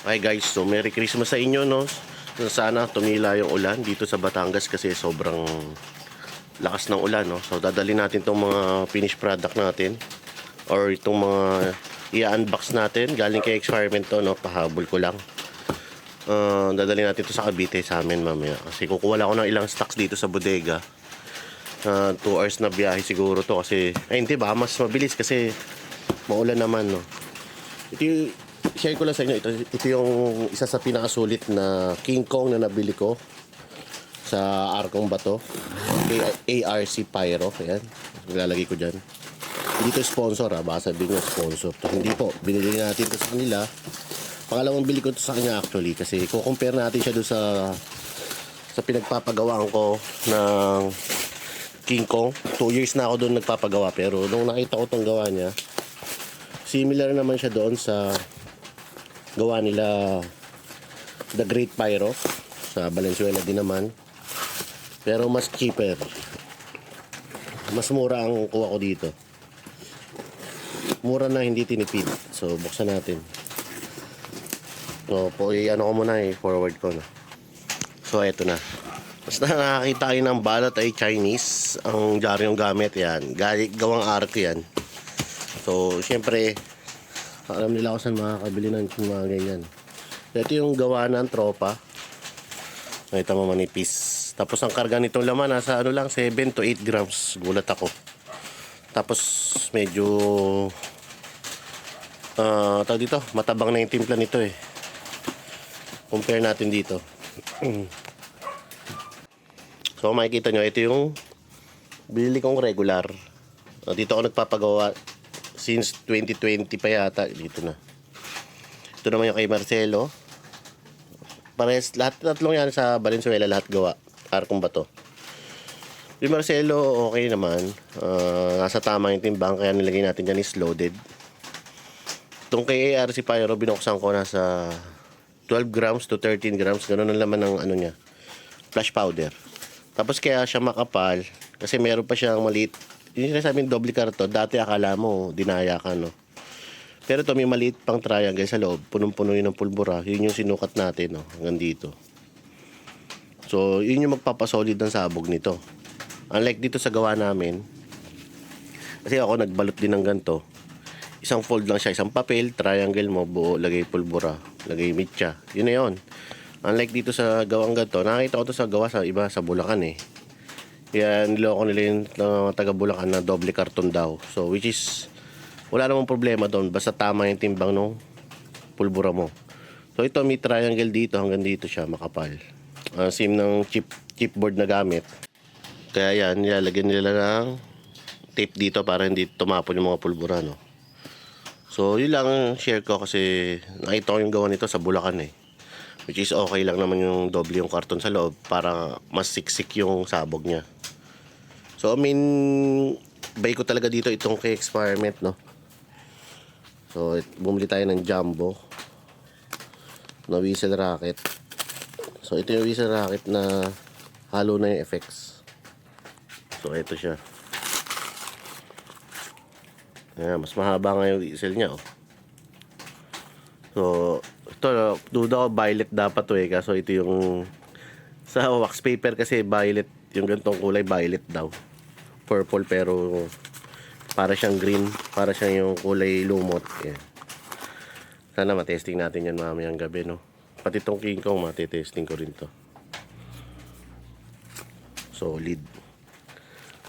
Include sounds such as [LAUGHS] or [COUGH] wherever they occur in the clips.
Hi guys, so Merry Christmas sa inyo no. Sana tumila yung ulan dito sa Batangas kasi sobrang lakas ng ulan no. So dadali natin tong mga finished product natin or itong mga i-unbox natin galing kay experiment to no, pahabol ko lang. Uh, dadali natin to sa Cavite sa amin mamaya kasi kukuha lang ako ng ilang stocks dito sa bodega. 2 hours na biyahe siguro to kasi ay hindi ba mas mabilis kasi maulan naman no. Ito share ko lang sa inyo, ito, ito yung isa sa pinakasulit na King Kong na nabili ko sa Arkong Bato. ARC Pyro. Ayan. Ilalagay ko dyan. Hindi to sponsor ha. Baka sabihin nyo sponsor to. Hindi po. Binili natin to sa kanila. Pangalawang bili ko to sa kanya actually. Kasi kukompare natin siya doon sa sa pinagpapagawaan ko ng King Kong. Two years na ako doon nagpapagawa. Pero nung nakita ko tong gawa niya, similar naman siya doon sa gawa nila The Great Pyro. Sa Valenzuela din naman. Pero mas cheaper. Mas mura ang kuha ko dito. Mura na hindi tinipid. So buksan natin. So po ano ko muna eh. Forward ko na. So eto na. Basta nakakita kayo ng balat ay Chinese. Ang diaryong gamit yan. Gawang arc yan. So, siyempre, alam nila kung saan makakabili ng mga ganyan. Ito yung gawa ng tropa. Nakita mo manipis. Tapos ang karga nitong laman, nasa ano lang, 7 to 8 grams. Gulat ako. Tapos, medyo, ah tawag dito, matabang na yung timpla nito eh. Compare natin dito. [CLEARS THROAT] so, makikita nyo, ito yung bili kong regular. Dito ako nagpapagawa since 2020 pa yata dito na. Ito naman yung kay Marcelo. Pares lahat tatlong yan sa Valenzuela lahat gawa. Arkong bato. Yung Marcelo okay naman. Ah, nasa tama yung timbang kaya nilagay natin dyan is loaded. Itong kay ARC Pyro binuksan ko nasa 12 grams to 13 grams. Ganun ang laman ng ano niya flash powder. Tapos kaya siya makapal kasi meron pa siyang maliit yung sinasabi ng doble karton, dati akala mo, dinaya ka, no? Pero ito, may maliit pang triangle sa loob. Punong-puno yun ng pulbura. Yun yung sinukat natin, no? Hanggang dito. So, yun yung magpapasolid ng sabog nito. Unlike dito sa gawa namin, kasi ako nagbalot din ng ganito. Isang fold lang siya, isang papel, triangle mo, buo, lagay pulbura, lagay mitya. Yun na yun. Unlike dito sa gawang ganito, nakakita ko to sa gawa sa iba, sa Bulacan eh. Kaya niloko nila yung uh, taga Bulacan na doble karton daw. So which is wala namang problema doon basta tama yung timbang ng pulbura mo. So ito may triangle dito hanggang dito siya makapal. Uh, same ng chip chipboard na gamit. Kaya yan, nilalagyan nila ng tape dito para hindi tumapon yung mga pulbura no. So yun lang ang share ko kasi nakita ko yung gawa nito sa Bulacan eh. Which is okay lang naman yung doble yung karton sa loob para mas siksik yung sabog niya. So, I mean, buy ko talaga dito itong kay experiment, no? So, bumili tayo ng jumbo na whistle racket. So, ito yung whistle racket na halo na yung effects. So, ito siya. Ayan, mas mahaba nga yung whistle niya, oh. So, ito, duda ko violet dapat to eh. Kaso ito yung sa wax paper kasi violet, yung ganitong kulay violet daw. Purple pero para siyang green, para siyang yung kulay lumot. Yan. Sana matesting natin yan mamayang gabi, no? Pati itong King Kong, matitesting ko rin to. Solid.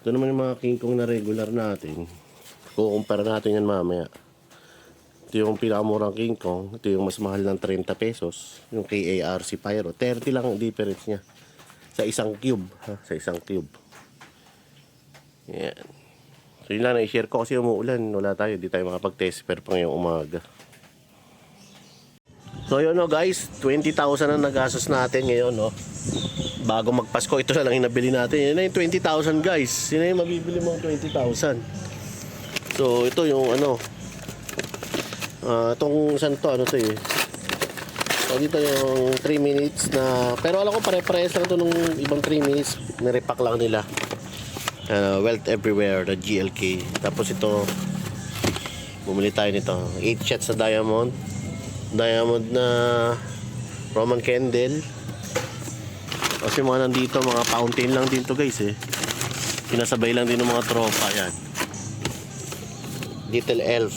Ito naman yung mga King Kong na regular natin. Kukumpara natin yan mamaya. Ito yung pinakamurang King Kong. Ito yung mas mahal ng 30 pesos. Yung KARC Pyro. 30 lang ang difference niya. Sa isang cube. Ha? Sa isang cube. Yan. So yun lang na-share ko kasi umuulan. Wala tayo. Di tayo makapag-test. Pero pang ngayong umaga. So yun no guys. 20,000 ang nagastos natin ngayon no. Bago magpasko, ito na lang yung nabili natin. Yan na yung 20,000 guys. Yun na yung mabibili mong 20,000. So ito yung ano, Ah, itong isang to, ano to eh. So, dito yung 3 minutes na, pero alam ko pare-parehas lang to nung ibang 3 minutes. Nirepack lang nila. Uh, Wealth Everywhere, the GLK. Tapos ito, bumili tayo nito. 8 shots sa diamond. diamond na Roman candle. Kasi mga nandito, mga fountain lang din to guys eh. Pinasabay lang din ng mga tropa yan. Little Elf.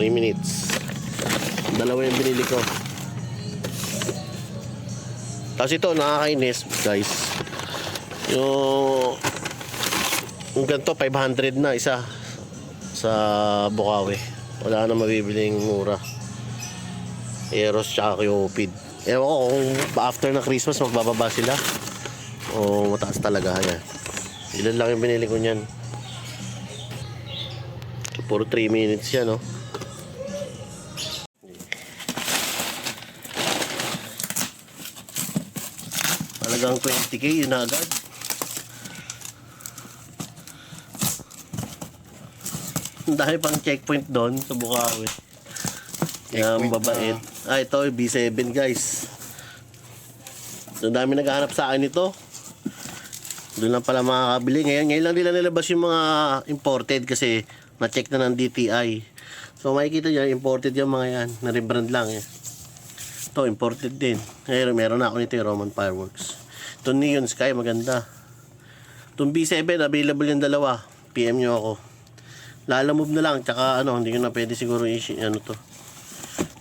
3 minutes. Dalawa yung binili ko. Tapos ito, nakakainis guys. Yung yung ganito, 500 na isa sa Bukawi. Wala na mabibiling mura. Eros tsaka Cupid. Ewan ko kung after na Christmas magbababa sila. O mataas talaga. Ayan. Ilan lang yung binili ko niyan. Puro 3 minutes yan, no? Talagang 20k yun agad. Ang [LAUGHS] dami pang checkpoint doon sa Bukawi. Yan, babait. Ah, ito, B7 guys. Ang dami naghahanap sa akin ito. Doon lang pala makakabili. Ngayon, ngayon lang nila nilabas yung mga imported kasi na-check na ng DTI. So makikita nyo, imported yung mga yan. Na-rebrand lang eh. Ito, imported din. Ngayon, meron na ako nito yung Roman Fireworks. Ito Neon Sky, maganda. Itong B7, available yung dalawa. PM nyo ako. Lalamove na lang, tsaka ano, hindi ko na pwede siguro i- ano to.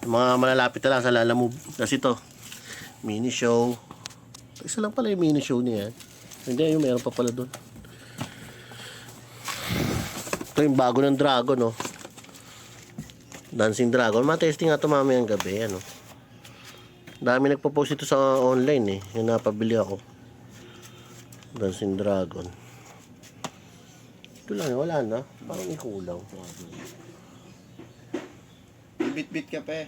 Mga malalapit na lang sa Lalamove. Kasi to, mini show. Isa lang pala yung mini show niya. yan. Hindi, yung meron pa pala doon. Ito yung bago ng Dragon, no. Dancing Dragon. Ma-testing nga ito mamayang gabi, ano. Dami nagpo-post ito sa online, eh. Yung napabili ako. Dancing Dragon. Ito lang, wala na. Parang may kulang. Bit-bit ka pa eh.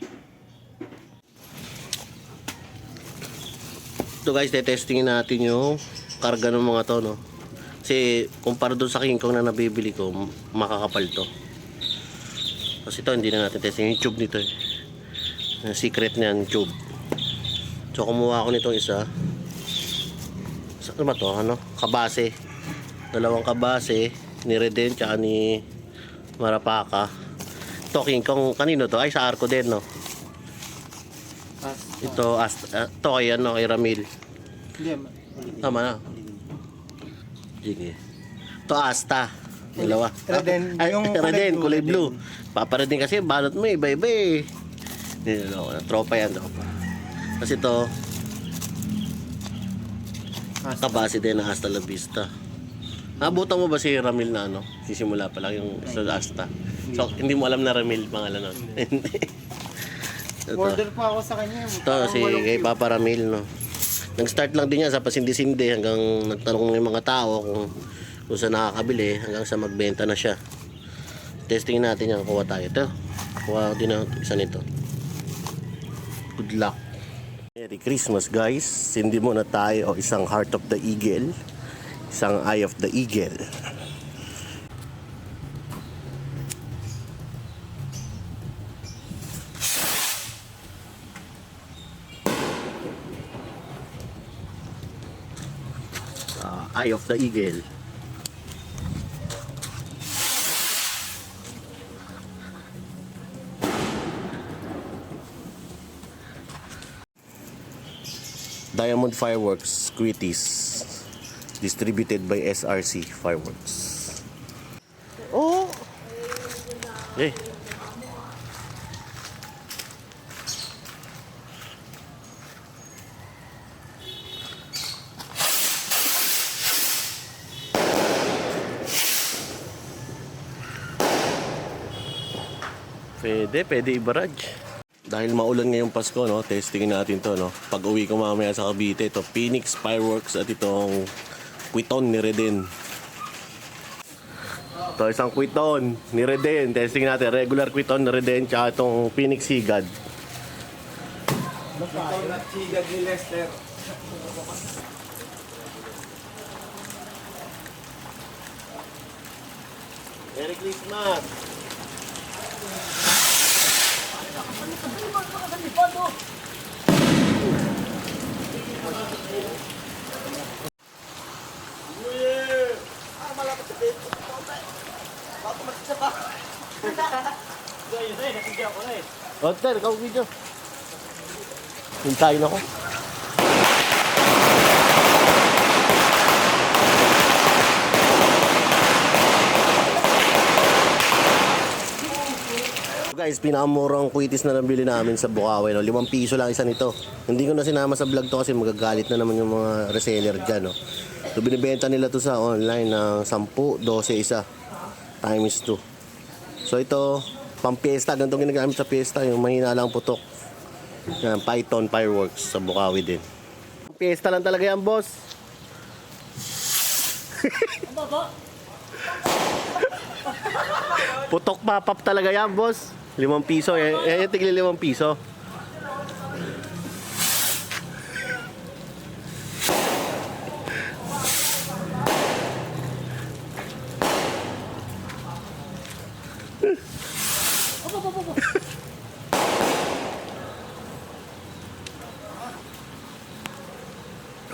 Ito guys, tetestingin natin yung karga ng mga to, no? Kasi kumpara doon sa King Kong na nabibili ko, makakapal to. Kasi ito, hindi na natin testing yung tube nito eh. Yung secret niyan, tube. So, kumuha ako nitong isa. Sa, ano ba to? Ano? Kabase. Dalawang kabase. Ni Reden, tsaka ni Marapaka. Ito, King Kong, kanino to? Ay, sa Arco din, no? Ito, as, uh, to kay, ano, kay Ramil. Tama na. Sige. To Asta. Dalawa. Reden, Ay, yung [LAUGHS] Reden, kulay blue, blue. Paparedin kasi, balot mo, iba-iba eh. No, tropa yan, tropa. Kasi to, kabase din ng Asta La Vista. Nabutan mo ba si Ramil na ano? Sisimula pa lang yung sa Asta. So, hindi mo alam na Ramil pangalan nun. Hindi. Order pa ako sa kanya. Ito, si kay Papa Ramil, no. Nag-start lang din yan sa pasindi-sindi hanggang nagtanong ng mga tao kung, kung saan nakakabili hanggang sa magbenta na siya. Testing natin yan, kuha tayo. Ito, kuha din na isa nito. Good luck. Merry Christmas guys. Sindi muna tayo o isang Heart of the Eagle. Isang Eye of the Eagle. Ah, Eye of the Eagle. Diamond Fireworks Quitties distributed by SRC Fireworks. Oh. Eh. Pwede, pwede i-barrage. Dahil maulan ngayong Pasko, no, testingin natin to, no. Pag uwi ko mamaya sa Cavite, ito Phoenix Fireworks at itong Quiton ni Reden. Ito isang Quiton ni Reden. Testing natin, regular Quiton ni Reden, tsaka itong Phoenix Sigad. Chigad ni Lester. Merry Christmas! Hotel, ikaw video. Hintayin ako. Guys, pinakamurang kwitis na nabili namin sa Bukawi. No? Limang piso lang isa nito. Hindi ko na sinama sa vlog to kasi magagalit na naman yung mga reseller dyan. No? So, binibenta nila to sa online ng 10, 12 isa. Times 2. So ito, pang piyesta. Ganitong ginagamit sa piyesta. Yung mahina lang putok. Yan, Python Fireworks sa Bukawi din. Piyesta lang talaga yan, boss. [LAUGHS] Putok papap talaga yan, boss. Limang piso. Yan yung tigli limang piso.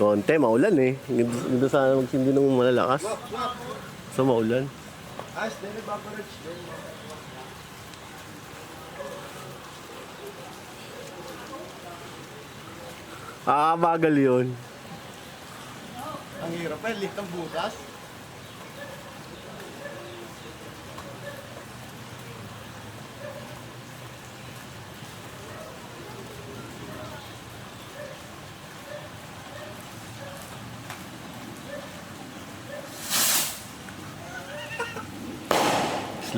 Konti, maulan eh. Hindi sana magsindi ng malalakas. So maulan. Ah, bagal yun. Ang hirap eh, lift ng butas.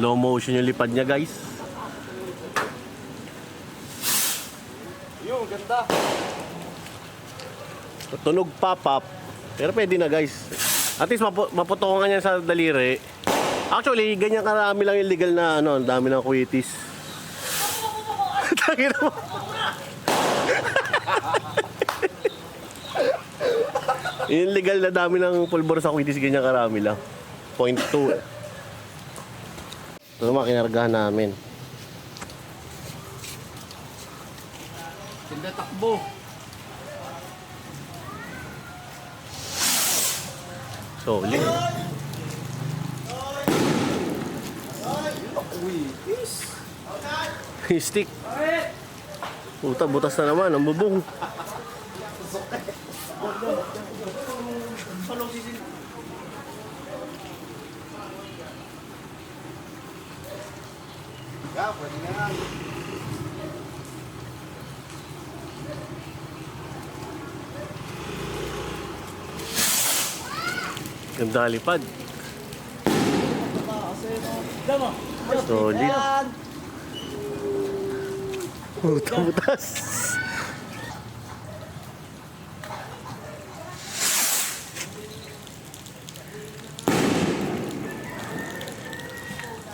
Slow motion yung lipad niya, guys. Yun, ganda. Tunog pop-up. Pero pwede na, guys. At least mapu maputokan niya sa daliri. Actually, ganyan karami lang yung legal na ano, ang dami ng kuitis. [LAUGHS] Tangina mo. [LAUGHS] yung legal na dami ng pulbor sa kuitis, ganyan karami lang. Point 2. Ito naman, kinargahan namin. Hindi takbo. Solid. Uy, is. Stick. Puta, butas na naman. Ang bubong. [LAUGHS] pwede na nga. Ganda lipad. Solid. Puta, butas.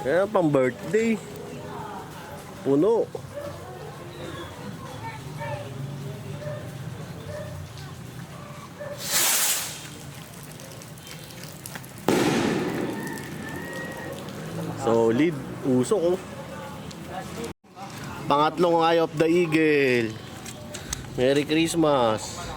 Kaya pang birthday. Puno. Solid. Usok oh. Pangatlong Eye of the Eagle. Merry Christmas.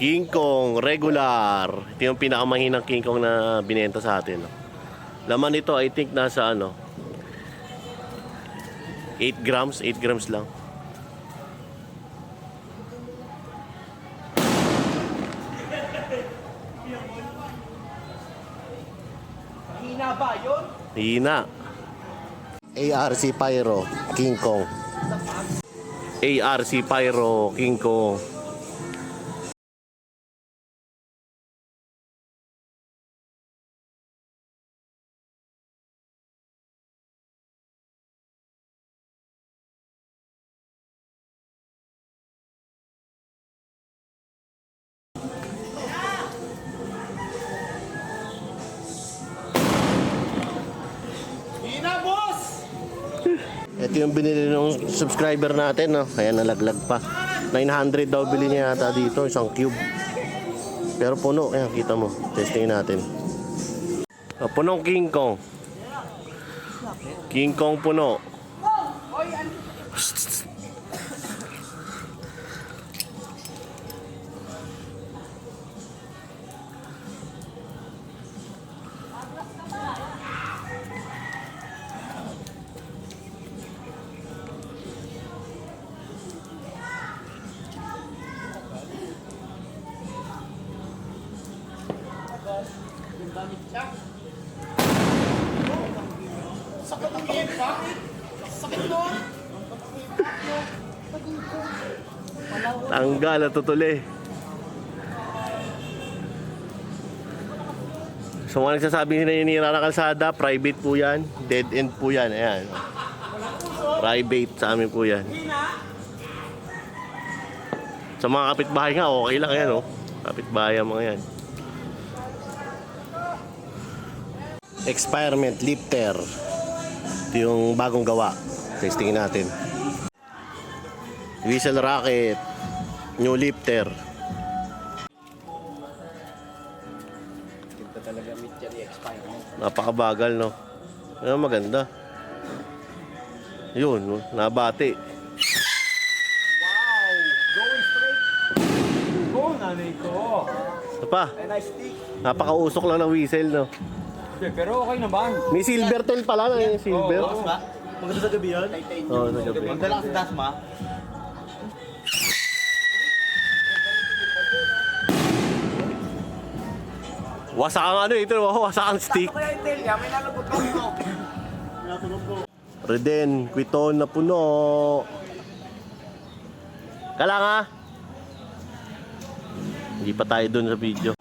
King Kong regular. Ito yung pinakamahinang King Kong na binenta sa atin. no? Laman nito I think nasa ano 8 grams, 8 grams lang. Hina ba yun? Hina. ARC Pyro, King Kong. ARC Pyro, King Kong. Ito yung binili ng subscriber natin, no? Kaya nalaglag pa. 900 daw bili niya yata dito, isang cube. Pero puno, ayan, kita mo. Testing natin. Ah, punong King Kong. King Kong puno. Sakit ang impact. Sakit nun. Tanggal at tutuli. So mga nagsasabi na ninira na kalsada, private po yan. Dead end po yan. Ayan. Private sa amin po yan. Sa mga kapitbahay nga, okay lang yan, oh. Kapitbahay ang mga yan. Experiment lifter. Ito yung bagong gawa. Testingin natin. Whistle rocket. New lifter. Ito talaga meet yan mo. Napakabagal, no? Ano maganda. Yun, no? nabati. Wow! Going straight. Go, nanay ko. Ito pa, And I stick. napakausok lang ng whistle, no? Pero okay naman. May silver tool pala na yung silver. Oo, ba? Maganda sa gabi yun? Oo, sa gabi. Magdala ka sa Dasma. Wasak ang ano ito, oh, wasak ang stick. Kaya yung tail niya, may nalabot ko ito. Reden, kwiton na puno. Kala nga. Hindi pa tayo dun sa video.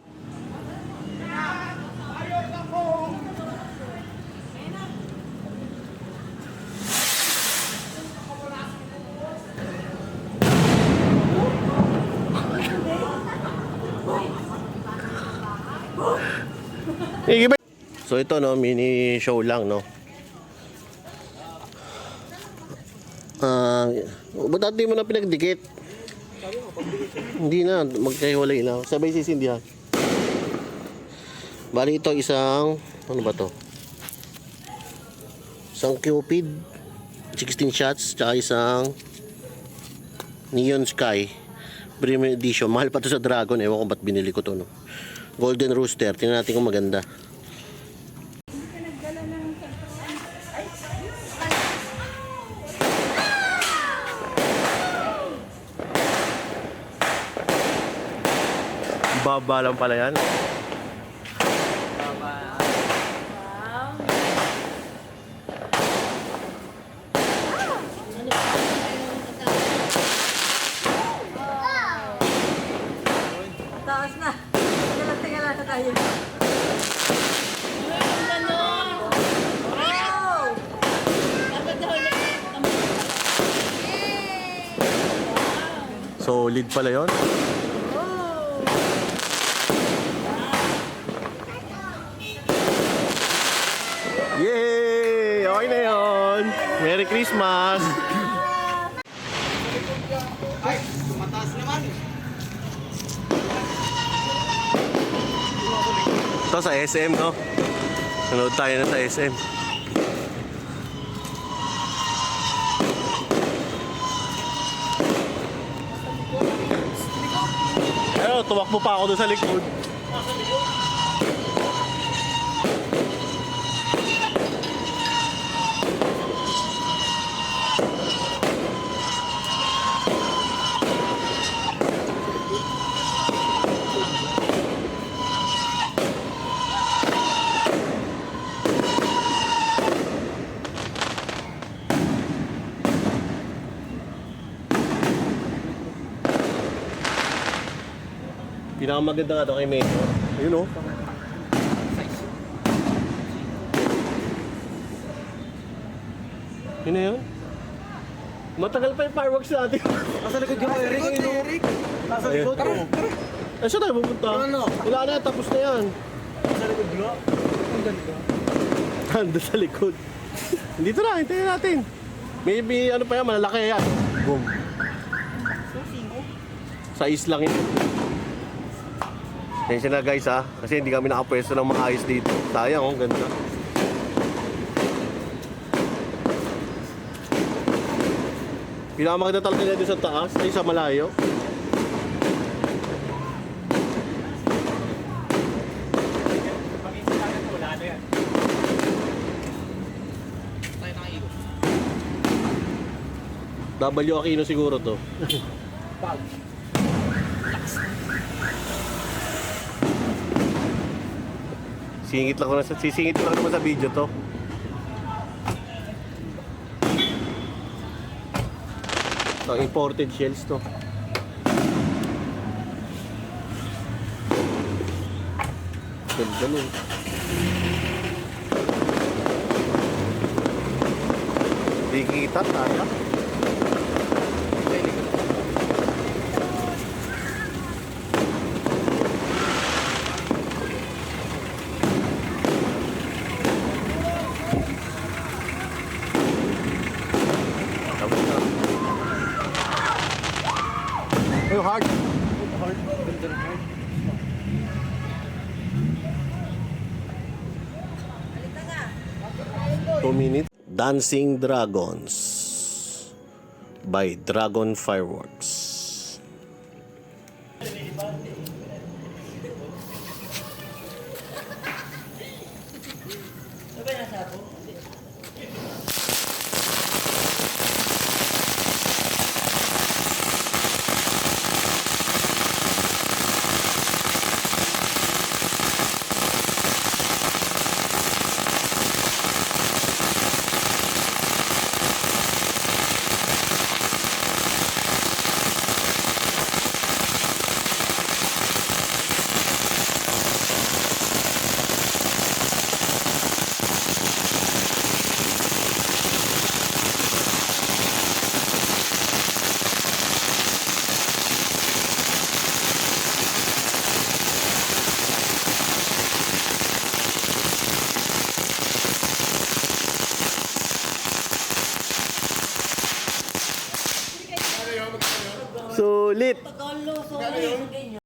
Sige ba? So ito no, mini show lang no. Ah, ba't dati mo na pinagdikit? Hindi na, magkahiwalay na. Sabay sisindihan. Bali ito isang, ano ba to? Isang Cupid, 16 shots, tsaka isang Neon Sky, premium edition. Mahal pa to sa Dragon, ewan ko ba't binili ko to, no? Golden Rooster, tingnan natin kung maganda. Baba lang pala yan. Taas na. Teka lang, tayo. Wow! Solid pala yon. Yay! Okay na yon. Merry Christmas! Ay, tumataas naman. Ito sa SM, no? Nanood tayo na sa SM. Ayun, tumakbo pa ako doon sa likod. Pinakamaganda nga daw kay Mayo. Ayun oh. Yun na yun. Matagal pa yung fireworks natin. Nasa likod yung Eric. Eric. Nasa likod. Tara, tara. Eh, saan tayo pupunta? Ano? Wala na, tapos na yan. Nasa likod yung. Ang ganda. Handa sa likod. [LAUGHS] Dito na, hintayin natin. Maybe ano pa yan, malalaki yan. Boom. Sa islang yun. Tensya na guys ha, kasi hindi kami nakapwesto ng maayos dito. Sayang oh, ganda. Pinakamaganda talaga niya doon sa taas, ay sa malayo. W Aquino siguro to. Pag. Singit lang ko na sa sisingit lang naman sa video to. Ito, imported shells to. Ganda nun. Di kita tayo. Ay, hard. Two minutes. Dancing Dragons by Dragon Fireworks.